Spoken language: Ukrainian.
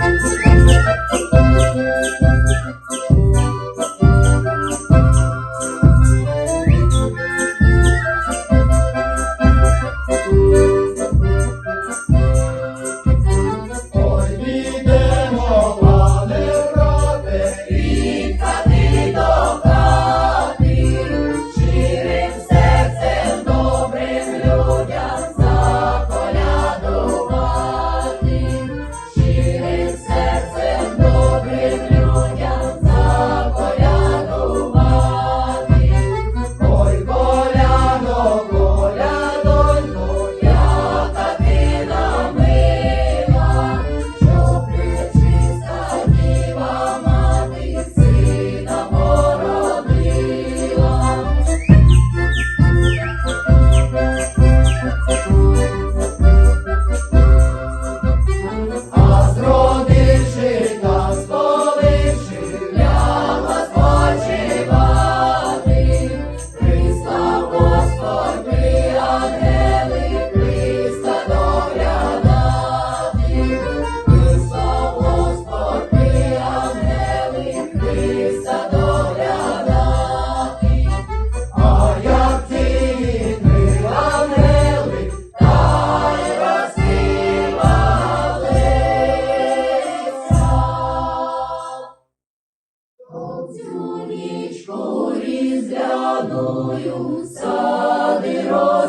Müzik із рядою сади рою.